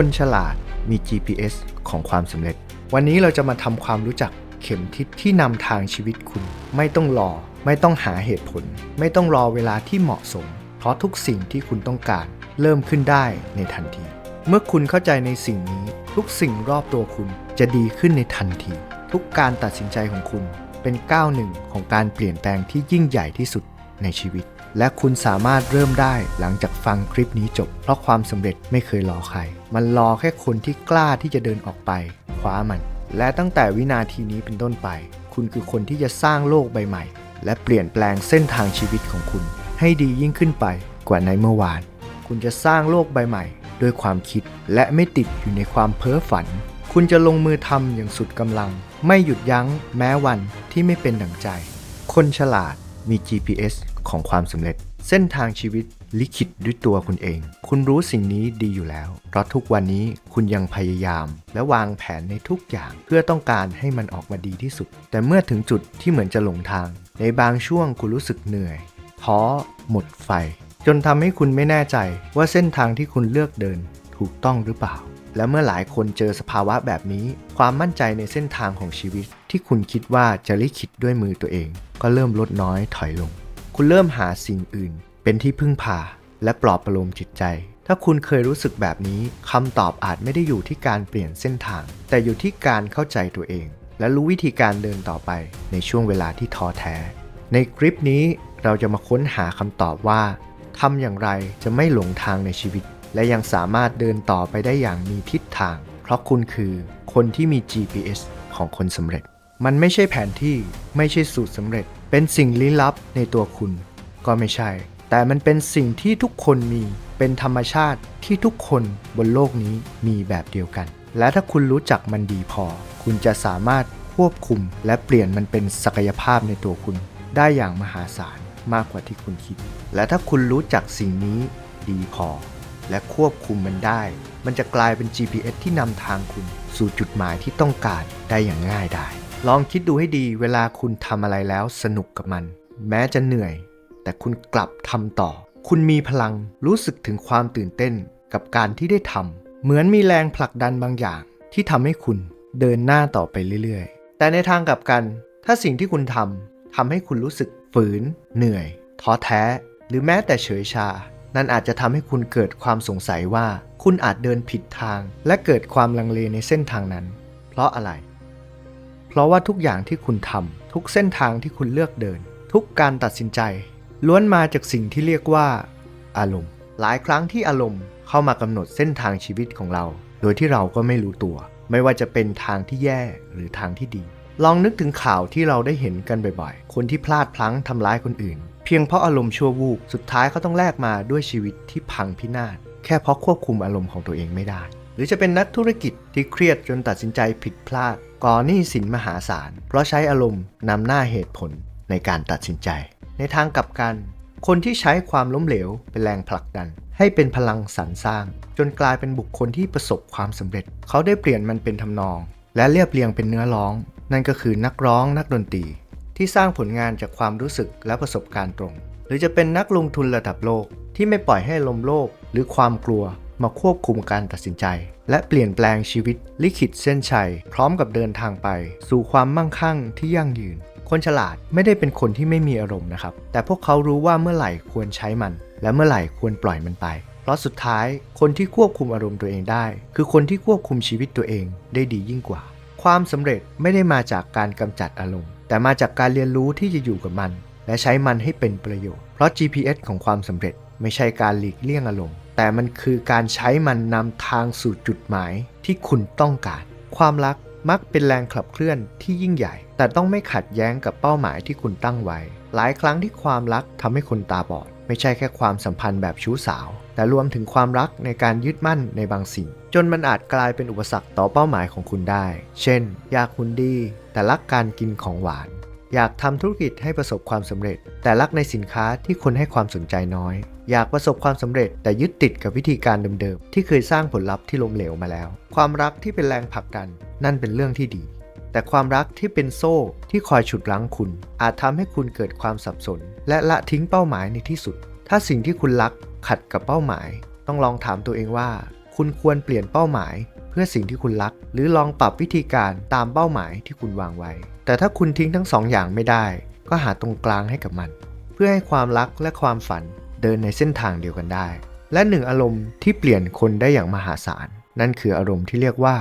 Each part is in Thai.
คนฉลาดมี GPS ของความสำเร็จ วันนี้เราจะมาทำความรู้จักเข็มทิศที่นำทางชีวิตคุณ ไม่ต้องรอ ไม่ต้องหาเหตุผล ไม่ต้องรอเวลาที่เหมาะสม เพราะทุกสิ่งที่คุณต้องการ เริ่มขึ้นได้ในทันที เมื่อคุณเข้าใจในสิ่งนี้ ทุกสิ่งรอบตัวคุณจะดีขึ้นในทันที ทุกการตัดสินใจของคุณเป็นก้าวหนึ่งของการเปลี่ยนแปลงที่ยิ่งใหญ่ที่สุด ในชีวิต และคุณสามารถเริ่มได้หลังจากฟังคลิปนี้จบ เพราะความสำเร็จไม่เคยรอใคร มันรอแค่คนที่กล้าที่จะเดินออกไปคว้ามัน และตั้งแต่วินาทีนี้เป็นต้นไป คุณคือคนที่จะสร้างโลกใบใหม่ และเปลี่ยนแปลงเส้นทางชีวิตของคุณ ให้ดียิ่งขึ้นไปกว่าในเมื่อวาน คุณจะสร้างโลกใบใหม่ ด้วยความคิดและไม่ติดอยู่ในความเพ้อฝัน คุณจะลงมือทำอย่างสุดกำลัง ไม่หยุดยั้งแม้วันที่ไม่เป็นดังใจ คนฉลาดมี GPS ของความสำเร็จ เส้นทางชีวิตลิขิตด้วยตัวคุณเอง คุณรู้สิ่งนี้ดีอยู่แล้ว เพราะทุกวันนี้คุณยังพยายาม และวางแผนในทุกอย่าง เพื่อต้องการให้มันออกมาดีที่สุด แต่เมื่อถึงจุดที่เหมือนจะหลงทาง ในบางช่วงคุณรู้สึกเหนื่อยท้อหมดไฟ จนทำให้คุณไม่แน่ใจว่าเส้นทางที่คุณเลือกเดินถูกต้องหรือเปล่า และเมื่อหลายคนเจอสภาวะแบบนี้ ความมั่นใจในเส้นทางของชีวิต ที่คุณคิดว่าจะลิขิตด้วยมือตัวเอง ก็เริ่มลดน้อยถอยลง คุณเริ่มหาสิ่งอื่น เป็นที่พึ่งพาและปลอบประโลมจิตใจ ถ้าคุณเคยรู้สึกแบบนี้คำตอบอาจไม่ได้อยู่ที่การเปลี่ยนเส้นทาง แต่อยู่ที่การเข้าใจตัวเอง และรู้วิธีการเดินต่อไปในช่วงเวลาที่ท้อแท้ ในคลิปนี้เราจะมาค้นหาคำตอบว่าทำอย่างไรจะไม่หลงทางในชีวิต และยังสามารถเดินต่อไปได้อย่างมีทิศทาง เพราะคุณคือคนที่มี GPS ของคนสำเร็จ มันไม่ใช่แผนที่ไม่ใช่สูตรสำเร็จ เป็นสิ่งลี้ลับในตัวคุณ ก็ไม่ใช่ แต่มันเป็นสิ่งที่ทุกคนมี เป็นธรรมชาติที่ทุกคนบนโลกนี้มีแบบเดียวกัน และถ้าคุณรู้จักมันดีพอ คุณจะสามารถควบคุม และเปลี่ยนมันเป็นศักยภาพในตัวคุณ ได้อย่างมหาศาลมากกว่าที่คุณคิด และถ้าคุณรู้จักสิ่งนี้ดีพอ และควบคุมมันได้ มันจะกลายเป็น GPS ที่นำทางคุณ สู่จุดหมายที่ต้องการได้อย่างง่ายได้ ลองคิดดูให้ดีเวลาคุณทำอะไรแล้วสนุกกับมัน แม้จะเหนื่อย แต่คุณกลับทำต่อ คุณมีพลังรู้สึกถึงความตื่นเต้นกับการที่ได้ทำเหมือนมีแรงผลักดันบางอย่าง ที่ทำให้คุณเดินหน้าต่อไปเรื่อยๆ แต่ในทางกลับกัน ถ้าสิ่งที่คุณทำทำให้คุณรู้สึกฝืน เหนื่อยท้อแท้ หรือแม้แต่เฉยชา นั่นอาจจะทำให้คุณเกิดความสงสัยว่า คุณอาจเดินผิดทาง และเกิดความลังเลในเส้นทางนั้น เพราะอะไร ราะว่าทุกอย่างที่คุณทำทุกเส้นทางที่คุณเลือกเดิน ทุกการตัดสินใจ ล้วนมาจากสิ่งที่เรียกว่า อารมณ์ หลายครั้งที่อารมณ์เข้ามากำหนดเส้นทางชีวิตของเรา โดยที่เราก็ไม่รู้ตัว ไม่ว่าจะเป็นทางที่แย่หรือทางที่ดี ลองนึกถึงข่าวที่เราได้เห็นกันบ่อยๆ คนที่พลาดพลั้งทำร้ายคนอื่น เพียงเพราะอารมณ์ชั่ววูบสุดท้ายเขาต้องแลกมาด้วยชีวิตที่พังพินาศแค่เพราะควบคุมอารมณ์ของตัวเองไม่ได้ หรือจะเป็นนักธุรกิจที่เครียดจนตัดสินใจผิดพลาด ก่อหนี้สินมหาศาล เพราะใช้อารมณ์นำหน้าเหตุผลในการตัดสินใจ ในทางกลับกัน คนที่ใช้ความล้มเหลวเป็นแรงผลักดัน ให้เป็นพลังสรรสร้าง จนกลายเป็นบุคคลที่ประสบความสำเร็จ เขาได้เปลี่ยนมันเป็นทำนอง และเรียบเรียงเป็นเนื้อร้อง นั่นก็คือนักร้องนักดนตรี ที่สร้างผลงานจากความรู้สึกและประสบการณ์ตรง หรือจะเป็นนักลงทุนระดับโลกที่ไม่ปล่อยให้ลมโลกหรือความกลัว มาควบคุมการตัดสินใจ และเปลี่ยนแปลงชีวิตลิขิตเส้นชัย พร้อมกับเดินทางไป สู่ความมั่งคั่งที่ยั่งยืน คนฉลาดไม่ได้เป็นคนที่ไม่มีอารมณ์นะครับ แต่พวกเขารู้ว่าเมื่อไหร่ควรใช้มัน และเมื่อไหร่ควรปล่อยมันไป เพราะสุดท้ายคนที่ควบคุมอารมณ์ตัวเองได้ คือคนที่ควบคุมชีวิตตัวเองได้ดียิ่งกว่า ความสำเร็จไม่ได้มาจากการกำจัดอารมณ์ แต่มาจากการเรียนรู้ที่จะอยู่กับมัน และใช้มันให้เป็นประโยชน์ เพราะ GPS ของความสำเร็จไม่ใช่การหลีกเลี่ยงอารมณ์ แต่มันคือการใช้มันนำทางสู่จุดหมายที่คุณต้องการ ความรักมักเป็นแรงขับเคลื่อนที่ยิ่งใหญ่ แต่ต้องไม่ขัดแย้งกับเป้าหมายที่คุณตั้งไว้ หลายครั้งที่ความรักทำให้คนตาบอด ไม่ใช่แค่ความสัมพันธ์แบบชู้สาว แต่รวมถึงความรักในการยึดมั่นในบางสิ่ง จนมันอาจกลายเป็นอุปสรรคต่อเป้าหมายของคุณได้ เช่น อยากคุณดี แต่รักการกินของหวานอยากทำธุรกิจให้ประสบความสำเร็จ แต่รักในสินค้าที่คนให้ความสนใจน้อย อยากประสบความสำเร็จแต่ยึดติดกับวิธีการเดิมๆ ที่เคยสร้างผลลัพธ์ที่ล้มเหลวมาแล้ว ความรักที่เป็นแรงผลักดัน นั่นเป็นเรื่องที่ดี แต่ความรักที่เป็นโซ่ที่คอยฉุดรั้งคุณ อาจทำให้คุณเกิดความสับสน และละทิ้งเป้าหมายในที่สุด ถ้าสิ่งที่คุณรักขัดกับเป้าหมาย ต้องลองถามตัวเองว่าคคุณควรเปลี่ยนเป้าหมาย เพื่อสิ่งที่คุณรัก หรือลองปรับวิธีการตามเป้าหมายที่คุณวางไว้ แต่ถ้าคุณทิ้งทั้งสองอย่างไม่ได้ ก็หาตรงกลางให้กับมัน เพื่อให้ความรักและความฝัน เดินในเส้นทางเดียวกันได้ และหนึ่งอารมณ์ที่เปลี่ยนคนได้อย่างมหาศาล นั่นคืออารมณ์ที่เรียกว่า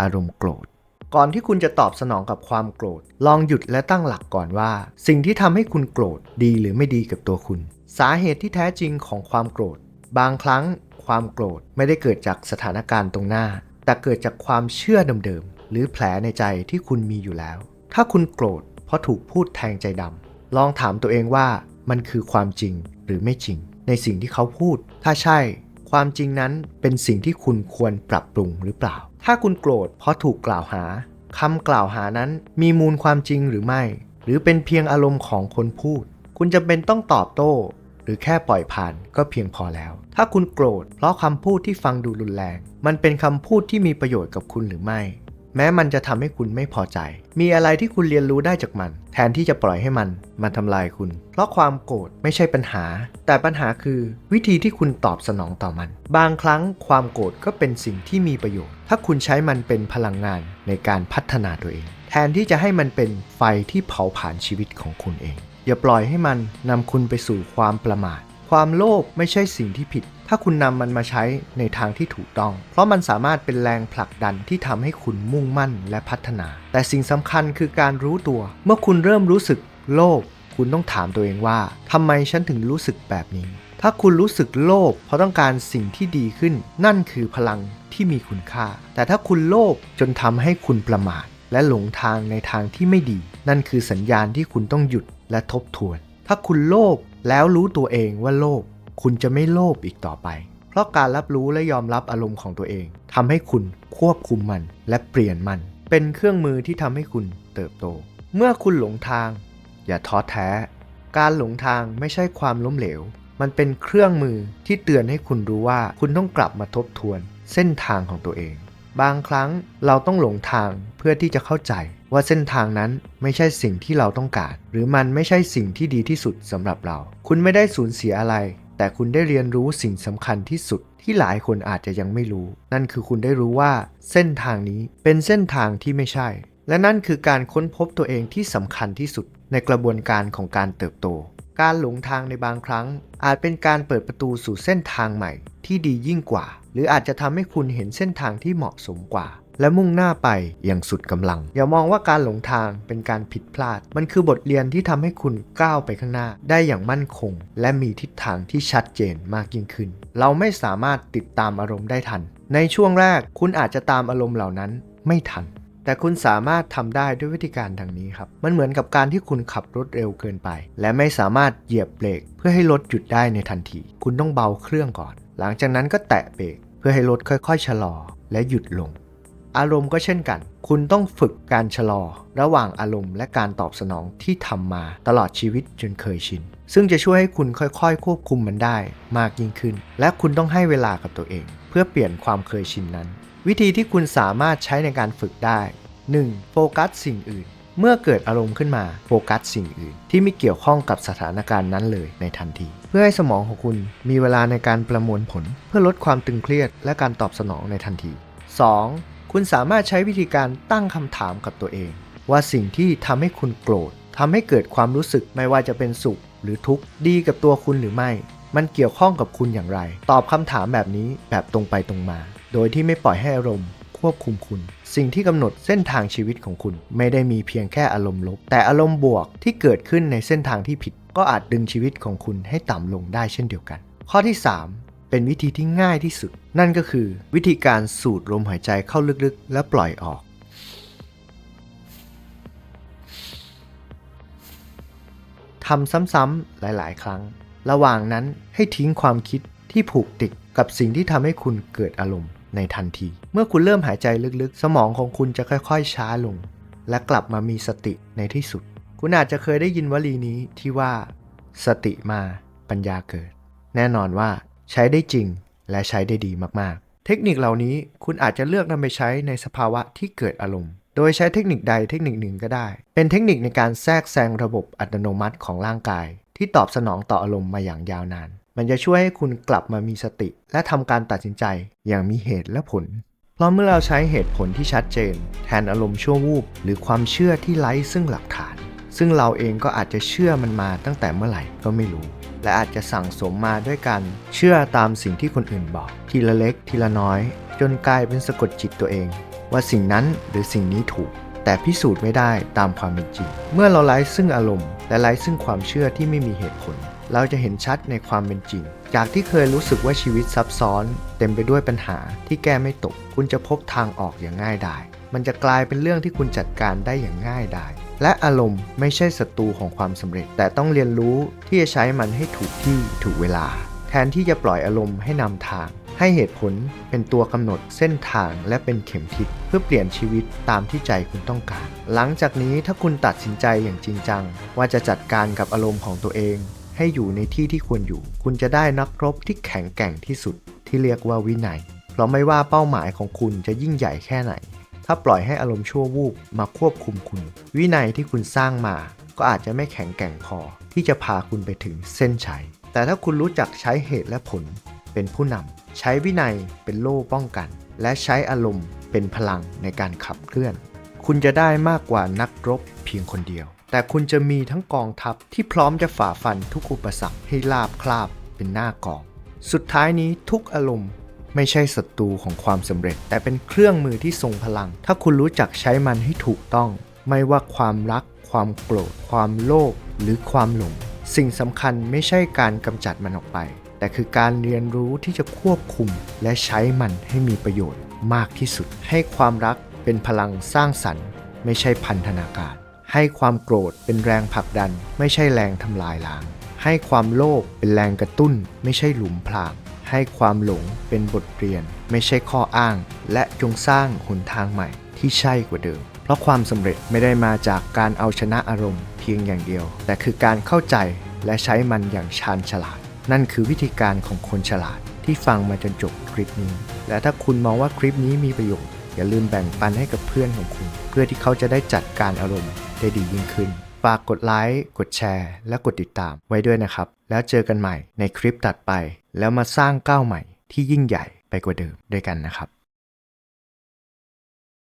อารมณ์โกรธ ก่อนที่คุณจะตอบสนองกับความโกรธ ลองหยุดและตั้งหลักก่อนว่า สิ่งที่ทำให้คุณโกรธดีหรือไม่ดีกับตัวคุณ สาเหตุที่แท้จริงของความโกรธ บางครั้ง ความโกรธไม่ได้เกิดจากสถานการณ์ตรงหน้า แต่เกิดจากความเชื่อเดิมๆหรือแผลในใจที่คุณมีอยู่แล้ว ถ้าคุณโกรธเพราะถูกพูดแทงใจดำลองถามตัวเองว่ามันคือความจริง หรือไม่จริง ในสิ่งที่เขาพูด ถ้าใช่ ความจริงนั้นเป็นสิ่งที่คุณควรปรับปรุงหรือเปล่า ถ้าคุณโกรธเพราะถูกกล่าวหาคำกล่าวหานั้นมีมูลความจริงหรือไม่ หรือเป็นเพียงอารมณ์ของคนพูด คุณจะเป็นต้องตอบโต้ หรือแค่ปล่อยผ่านก็เพียงพอแล้ว ถ้าคุณโกรธเพราะคำพูดที่ฟังดูรุนแรง มันเป็นคำพูดที่มีประโยชน์กับคุณหรือไม่ แม้มันจะทำให้คุณไม่พอใจ มีอะไรที่คุณเรียนรู้ได้จากมัน แทนที่จะปล่อยให้มันมาทำลายคุณ เพราะความโกรธไม่ใช่ปัญหา แต่ปัญหาคือ วิธีที่คุณตอบสนองต่อมัน บางครั้งความโกรธก็เป็นสิ่งที่มีประโยชน์ ถ้าคุณใช้มันเป็นพลังงานในการพัฒนาตัวเอง แทนที่จะให้มันเป็นไฟที่เผาผลาญชีวิตของคุณเอง อย่าปล่อยให้มันนำคุณไปสู่ความประมาท ความโลภไม่ใช่สิ่งที่ผิด ถ้าคุณนำมันมาใช้ในทางที่ถูกต้อง เพราะมันสามารถเป็นแรงผลักดันที่ทำให้คุณมุ่งมั่นและพัฒนา แต่สิ่งสำคัญคือการรู้ตัว เมื่อคุณเริ่มรู้สึกโลภคุณต้องถามตัวเองว่าทำไมฉันถึงรู้สึกแบบนี้ ถ้าคุณรู้สึกโลภเพราะต้องการสิ่งที่ดีขึ้น นั่นคือพลังที่มีคุณค่า แต่ถ้าคุณโลภจนทำให้คุณประมาท และหลงทางในทางที่ไม่ดี นั่นคือสัญญาณที่คุณต้องหยุดและทบทวน ถ้าคุณโลภแล้วรู้ตัวเองว่าโลภ คุณจะไม่โลภอีกต่อไป เพราะการรับรู้และยอมรับอารมณ์ของตัวเองทำให้คุณควบคุมมันและเปลี่ยนมัน เป็นเครื่องมือที่ทำให้คุณเติบโต เมื่อคุณหลงทาง อย่าท้อแท้ การหลงทางไม่ใช่ความล้มเหลว มันเป็นเครื่องมือที่เตือนให้คุณรู้ว่าคุณต้องกลับมาทบทวน เส้นทางของตัวเอง บางครั้งเราต้องหลงทางเพื่อที่จะเข้าใจว่าเส้นทางนั้นไม่ใช่สิ่งที่เราต้องการ หรือมันไม่ใช่สิ่งที่ดีที่สุดสำหรับเรา คุณไม่ได้สูญเสียอะไร แต่คุณได้เรียนรู้สิ่งสำคัญที่สุดที่หลายคนอาจจะยังไม่รู้ นั่นคือคุณได้รู้ว่าเส้นทางนี้เป็นเส้นทางที่ไม่ใช่ และนั่นคือการค้นพบตัวเองที่สำคัญที่สุดในกระบวนการของการเติบโต การหลงทางในบางครั้ง อาจเป็นการเปิดประตูสู่เส้นทางใหม่ ที่ดียิ่งกว่า หรืออาจจะทำให้คุณเห็นเส้นทางที่เหมาะสมกว่า และมุ่งหน้าไปอย่างสุดกำลัง อย่ามองว่าการหลงทางเป็นการผิดพลาด มันคือบทเรียนที่ทำให้คุณก้าวไปข้างหน้า ได้อย่างมั่นคง และมีทิศทางที่ชัดเจนมากยิ่งขึ้น เราไม่สามารถติดตามอารมณ์ได้ทัน ในช่วงแรกคุณอาจจะตามอารมณ์เหล่านั้นไม่ทัน แต่คุณสามารถทำได้ด้วยวิธีการดังนี้ครับ มันเหมือนกับการที่คุณขับรถเร็วเกินไป และไม่สามารถเหยียบเบรกเพื่อให้รถหยุดได้ในทันที คุณต้องเบาเครื่องก่อน หลังจากนั้นก็แตะเบรกเพื่อให้รถค่อย ๆ ชะลอ และหยุดลง อารมณ์ก็เช่นกัน คุณต้องฝึกการชะลอ ระหว่างอารมณ์และการตอบสนองที่ทำมาตลอดชีวิตจนเคยชิน ซึ่งจะช่วยให้คุณค่อยๆ ควบคุมมันได้มากยิ่งขึ้น และคุณต้องให้เวลากับตัวเอง เพื่อเปลี่ยนความเคยชินนั้น วิธีที่คุณสามารถใช้ในการฝึกได้ 1. โฟกัสสิ่งอื่น เมื่อเกิดอารมณ์ขึ้นมาโฟกัสสิ่งอื่น ที่ไม่เกี่ยวข้องกับสถานการณ์นั้นเลยในทันที เพื่อให้สมองของคุณมีเวลาในการประมวลผล เพื่อลดความตึงเครียดและการตอบสนองในทันที 2. คุณสามารถใช้วิธีการตั้งคำถามกับตัวเอง ว่าสิ่งที่ทำให้คุณโกรธทำให้เกิดความรู้สึกไม่ว่าจะเป็นสุข หรือทุกข์ดีกับตัวคุณหรือไม่ มันเกี่ยวข้องกับคุณอย่างไร ตอบคำถามแบบนี้แบบตรงไปตรงมา โดยที่ไม่ปล่อยให้อารมณ์ควบคุมคุณ สิ่งที่กำหนดเส้นทางชีวิตของคุณ ไม่ได้มีเพียงแค่อารมณ์ลบ แต่อารมณ์บวกที่เกิดขึ้นในเส้นทางที่ผิด ก็อาจดึงชีวิตของคุณให้ต่ำลงได้เช่นเดียวกัน ข้อที่ 3 เป็นวิธีที่ง่ายที่สุด นั่นก็คือวิธีการสูดลมหายใจเข้าลึกๆ และปล่อยออก ทำซ้ำๆหลายๆ ครั้ง ระหว่างนั้นให้ทิ้งความคิดที่ผูกติดกับสิ่งที่ทำให้คุณเกิดอารมณ์ในทันที เมื่อคุณเริ่มหายใจลึกๆ สมองของคุณจะค่อยๆ ช้าลง และกลับมามีสติในที่สุด คุณอาจจะเคยได้ยินวลีนี้ที่ว่า สติมาปัญญาเกิด แน่นอนว่า ใช้ได้จริงและใช้ได้ดีมากๆ เทคนิคเหล่านี้คุณอาจจะเลือกนำไปใช้ในสภาวะที่เกิดอารมณ์ โดยใช้เทคนิคใดเทคนิคหนึ่งก็ได้ เป็นเทคนิคในการแทรกแซงระบบอัตโนมัติของร่างกาย ที่ตอบสนองต่ออารมณ์มาอย่างยาวนาน มันจะช่วยให้คุณกลับมามีสติ และทำการตัดสินใจอย่างมีเหตุและผลเพราะเมื่อเราใช้เหตุผลที่ชัดเจน แทนอารมณ์ชั่ววูบหรือความเชื่อที่ไร้ซึ่งหลักฐาน ซึ่งเราเองก็อาจจะเชื่อมันมาตั้งแต่เมื่อไหร่ก็ไม่รู้ และอาจจะสั่งสมมาด้วยการเชื่อตามสิ่งที่คนอื่นบอก ทีละเล็กทีละน้อย จนกลายเป็นสะกดจิตตัวเอง ว่าสิ่งนั้นหรือสิ่งนี้ถูก แต่พิสูจน์ไม่ได้ตามความเป็นจริง เมื่อเราไร้ซึ่งอารมณ์ และไร้ซึ่งความเชื่อที่ไม่มีเหตุผล เราจะเห็นชัดในความเป็นจริง จากที่เคยรู้สึกว่าชีวิตซับซ้อน เต็มไปด้วยปัญหาที่แก้ไม่ตก คุณจะพบทางออกอย่างง่ายดายมันจะกลายเป็นเรื่องที่คุณจัดการได้อย่างง่ายดาย และอารมณ์ไม่ใช่ศัตรูของความสำเร็จ แต่ต้องเรียนรู้ที่จะใช้มันให้ถูกที่ถูกเวลา แทนที่จะปล่อยอารมณ์ให้นำทาง ให้เหตุผลเป็นตัวกำหนดเส้นทางและเป็นเข็มทิศเพื่อเปลี่ยนชีวิตตามที่ใจคุณต้องการ หลังจากนี้ถ้าคุณตัดสินใจอย่างจริงจัง ว่าจะจัดการกับอารมณ์ของตัวเอง ให้อยู่ในที่ที่ควรอยู่ คุณจะได้นักรบที่แข็งแกร่งที่สุดที่เรียกว่าวินัยเพราะไม่ว่าเป้าหมายของคุณจะยิ่งใหญ่แค่ไหน ถ้าปล่อยให้อารมณ์ชั่ววูบมาควบคุมคุณ วินัยที่คุณสร้างมา ก็อาจจะไม่แข็งแกร่งพอ ที่จะพาคุณไปถึงเส้นชัย แต่ถ้าคุณรู้จักใช้เหตุและผล เป็นผู้นำใช้วินัยเป็นโล่ป้องกัน และใช้อารมณ์เป็นพลังในการขับเคลื่อน คุณจะได้มากกว่านักรบเพียงคนเดียว แต่คุณจะมีทั้งกองทัพที่พร้อมจะฝ่าฟันทุกอุปสรรคให้ราบคาบเป็นหน้ากอง สุดท้ายนี้ทุกอารมณ์ ไม่ใช่ศัตรูของความสำเร็จ แต่เป็นเครื่องมือที่ทรงพลัง ถ้าคุณรู้จักใช้มันให้ถูกต้อง ไม่ว่าความรัก ความโกรธ ความโลภหรือความหลง สิ่งสำคัญไม่ใช่การกำจัดมันออกไป แต่คือการเรียนรู้ที่จะควบคุม และใช้มันให้มีประโยชน์มากที่สุด ให้ความรักเป็นพลังสร้างสรรค์ ไม่ใช่พันธนาการ ให้ความโกรธเป็นแรงผลักดัน ไม่ใช่แรงทำลายล้าง ให้ความโลภเป็นแรงกระตุ้น ไม่ใช่หลุมพราง ให้ความหลงเป็นบทเรียน ไม่ใช่ข้ออ้าง และจงสร้างหนทางใหม่ที่ใช่กว่าเดิม เพราะความสำเร็จไม่ได้มาจากการเอาชนะอารมณ์เพียงอย่างเดียว แต่คือการเข้าใจและใช้มันอย่างชาญฉลาด นั่นคือวิธีการของคนฉลาดที่ฟังมาจนจบคลิปนี้ และถ้าคุณมองว่าคลิปนี้มีประโยชน์ อย่าลืมแบ่งปันให้กับเพื่อนของคุณ เพื่อที่เขาจะได้จัดการอารมณ์ได้ดียิ่งขึ้น ฝากกดไลค์ กดแชร์ และกดติดตามไว้ด้วยนะครับ แล้วเจอกันใหม่ในคลิปตัดไป แล้วมาสร้างก้าวใหม่ที่ยิ่งใหญ่ไปกว่าเดิมด้วยกันนะครับ